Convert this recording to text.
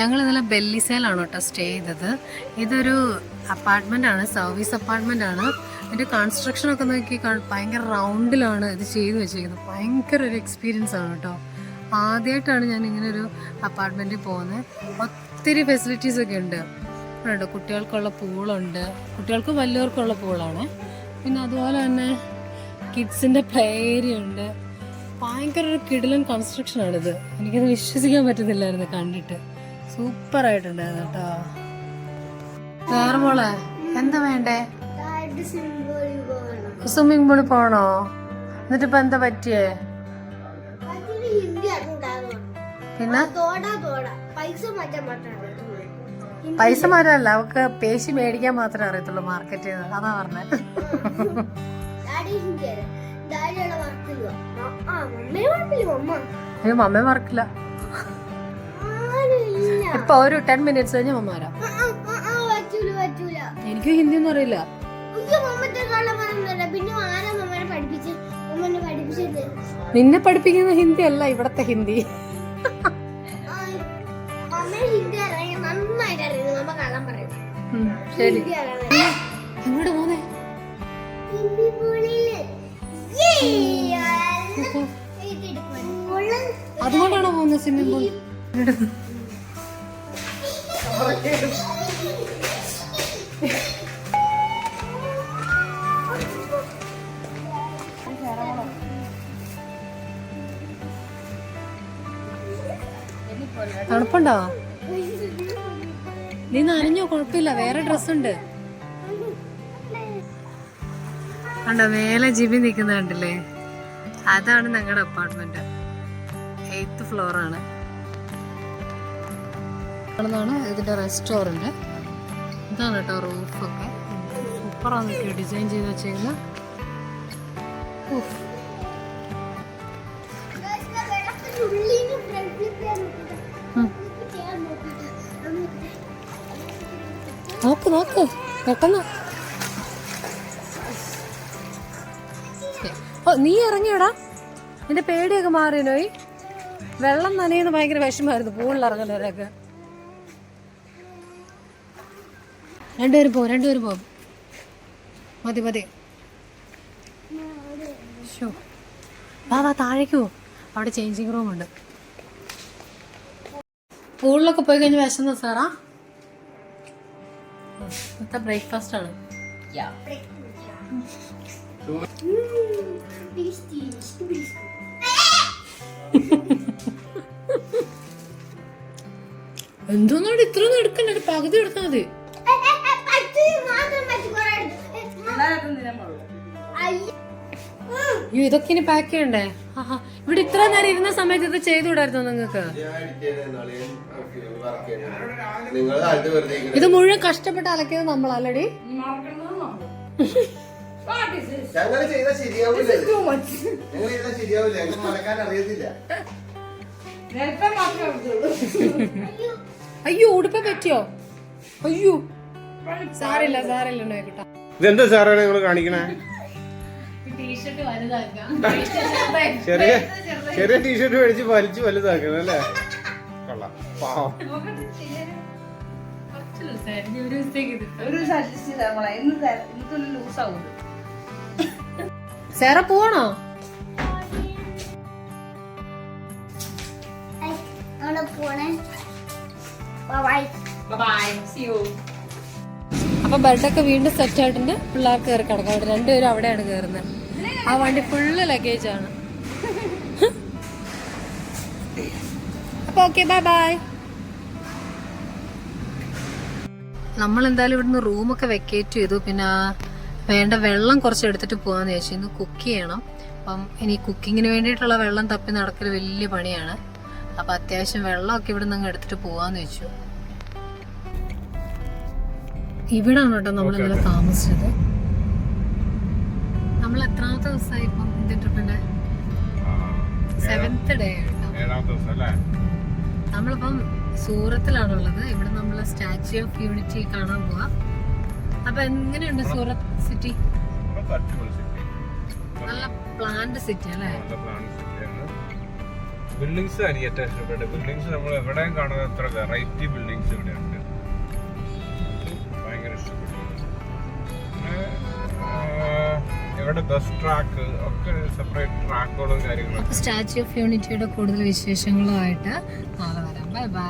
ഞങ്ങൾ ഇന്നലെ ബെല്ലിസേലാണ് കേട്ടോ സ്റ്റേ ചെയ്തത്. ഇതൊരു അപ്പാർട്ട്മെന്റ് ആണ് സർവീസ് അപ്പാർട്ട്മെന്റ് ആണ് ഇതിന്റെ കൺസ്ട്രക്ഷൻ ഒക്കെ നോക്കി ഭയങ്കര റൗണ്ടിലാണ് ഇത് ചെയ്തു വെച്ചിരിക്കുന്നത്. ഭയങ്കര ഒരു എക്സ്പീരിയൻസ് ആണ് കേട്ടോ. ആദ്യമായിട്ടാണ് ഞാൻ ഇങ്ങനെ ഒരു അപ്പാർട്ട്മെന്റിൽ പോകുന്നത്. ഒത്തിരി ഫെസിലിറ്റീസ് ഒക്കെ ഉണ്ട്. ഉണ്ട് കുട്ടികൾക്കുള്ള പൂളുണ്ട്. കുട്ടികൾക്ക് വലിയവർക്കുള്ള പൂളാണ്. പിന്നെ അതുപോലെ തന്നെ കിഡ്സിന്റെ പ്ലേ ഏരിയ ഉണ്ട്. ഭയങ്കര ഒരു കിടിലൻ കൺസ്ട്രക്ഷൻ ആണിത്. എനിക്കത് വിശ്വസിക്കാൻ പറ്റുന്നില്ലായിരുന്നു കണ്ടിട്ട്. സൂപ്പർ ആയിട്ടുണ്ടായിരുന്നു കേട്ടോ. വേറെ മോളെ എന്താ വേണ്ടേ? സ്വിമ്മിംഗ് പൂളിൽ പോണോ? എന്നിട്ട് ഇപ്പൊ എന്താ പറ്റിയേ? പിന്നെ? പൈസ മാറ്റല്ല അവക്ക് പേശി മേടിക്കാൻ മാത്രമേ അറിയത്തുള്ളൂ മാർക്കറ്റിൽ നിന്ന്. അതാ പറഞ്ഞേ. വർക്കില്ല അയ്യോ മമ്മ മറക്കില്ല ആരുമില്ല ഇപ്പൊ ഒരു ടെൻ മിനിറ്റ്സ് കഴിഞ്ഞ് അമ്മ വരാം. എനിക്ക് ഹിന്ദി ഒന്നും അറിയില്ല നിന്നെ പഠിപ്പിക്കുന്ന ഹിന്ദി അല്ല ഇവിടത്തെ ശരി. എങ്ങോട്ട് പോന്നേ? ഹിന്ദി അതുകൊണ്ടാണോ പോകുന്നത് സ്വിമ്മിംഗ് പൂൾ തണുപ്പുണ്ടോ? നീ നനഞ്ഞോ? കുഴപ്പമില്ല. വേറെ ഡ്രസ്സുണ്ട്. കണ്ടോ? മേലെ ജിബി നിൽക്കുന്ന കണ്ടില്ലേ? അതാണ് ഞങ്ങളുടെ അപ്പാർട്ട്മെന്റ് എയ്ത്ത് ഫ്ലോർ ആണെന്നാണ് ഇതിന്റെ റെസ്റ്റോറന്റ് ഇതാണ് കേട്ടോ റൂഫൊക്കെ. സൂപ്പറാണ് ഡിസൈൻ ചെയ്ത് വെച്ചേക്കുന്ന. നോക്ക് നോക്ക് പെട്ടെന്ന്. ഓ നീ ഇറങ്ങിയടാ. നിന്റെ പേടിയൊക്കെ മാറിയോയി വെള്ളം നനയുന്ന ഭയങ്കര വിഷമായിരുന്നു പൂളിൽ ഇറങ്ങുന്നവരൊക്കെ രണ്ടുപേരും പോകും രണ്ടുപേരും പോകും മതി മതി. ഷോ വാ താഴേക്ക് പോകും അവിടെ ചേഞ്ചിങ് റൂം ഉണ്ട്. പൂളിലൊക്കെ പോയി കഴിഞ്ഞ് വിശന്ന സാറാ? ഇന്നത്തെ ബ്രേക്ക്ഫാസ്റ്റ് ആണ്. എന്തോന്നോട് ഇത്രയൊന്നും എടുക്കണ്ട പകുതി എടുത്താൽ മതി. അയ്യോ ഇതൊക്കെ ഇനി പാക്ക് ചെയ്യണ്ടേ? ഇവിടെ ഇത്ര നേരം ഇരുന്ന സമയത്ത് ഇത് ചെയ്തുകൂടായിരുന്നോ നിങ്ങൾക്ക്? ഇത് മുഴുവൻ കഷ്ടപ്പെട്ട് അലക്കിയത് നമ്മളല്ലടി ഞങ്ങൾ ചെയ്താൽ ശരിയാവില്ല ഇത്. ഞങ്ങൾ ചെയ്താൽ ശരിയാവില്ല മറക്കാൻ അറിയത്തില്ല അയ്യോ ഉടുപ്പ പറ്റിയോ? അയ്യോ. സാറില്ല സാറില്ല നോക്കട്ടെ ഇതെന്താ സാറാണ് നിങ്ങൾ കാണിക്കണേ? ചെറിയ ചെറിയ ടീഷർട്ട് മേടിച്ച് വലിച്ച് വലുതാക്കണം അല്ലേ? കൊള്ളാം. പാവം. സാറ പോണോ? പോണേ. ബൈ ബൈ സി യു അപ്പൊ ബെഡൊക്കെ വീണ്ടും സെറ്റ് ആയിട്ടുണ്ട്. പിള്ളേർക്ക് കയറി കിടക്കാം. അവിടെ രണ്ടുപേരും അവിടെയാണ് കയറുന്നത്. ആ വണ്ടി ഫുള്ള് ആണ്. അപ്പൊ ഓക്കെ ബൈ ബൈ നമ്മൾ എന്തായാലും ഇവിടുന്ന് റൂമൊക്കെ വെക്കേറ്റ് ചെയ്തു. പിന്നെ വേണ്ട വെള്ളം കുറച്ച് എടുത്തിട്ട് പോകാന്ന് ചോദിച്ചു ഇന്ന് കുക്ക് ചെയ്യണം. അപ്പം ഇനി കുക്കിങ്ങിന് വേണ്ടിയിട്ടുള്ള വെള്ളം തപ്പി നടക്കൽ വലിയ പണിയാണ്. അപ്പം അത്യാവശ്യം വെള്ളമൊക്കെ ഇവിടെ നിന്ന് എടുത്തിട്ട് പോവാന്ന് വെച്ചു ഇവിടാണ് കേട്ടോ നമ്മൾ ഇന്നലെ താമസിച്ചത്? നമ്മൾ എത്രാമത്തെ ദിവസമായി ഇപ്പം ഇന്ത്യൻ ട്രിപ്പിന്റെ സെവൻത്ത് ഡേ നമ്മളിപ്പം സൂറത്തിലാണുള്ളത്. ഇവിടെ നമ്മൾ സ്റ്റാച്യു ഓഫ് യൂണിറ്റി കാണാൻ പോവാ. അപ്പൊ എങ്ങനെയുണ്ട് സൂറത്ത് സിറ്റി. നല്ല പ്ലാന്റ് സിറ്റി അല്ലേ. ബിൽഡിങ്സ് എനിക്ക് ഏറ്റവും ഇഷ്ടപ്പെട്ടത് ബിൽഡിങ്സ് നമ്മൾ എവിടെയും കാണുന്ന അത്ര വെറൈറ്റി ബിൽഡിങ്സ് ഇവിടെ ഇവിടെ ബസ് ട്രാക്ക് ഒക്കെ സെപ്പറേറ്റ് ട്രാക്കുകളും കാര്യങ്ങളും സ്റ്റാച്യു ഓഫ് യൂണിറ്റിയുടെ കൂടുതൽ വിശേഷങ്ങളുമായിട്ട് നാളെ വരാം. Bye bye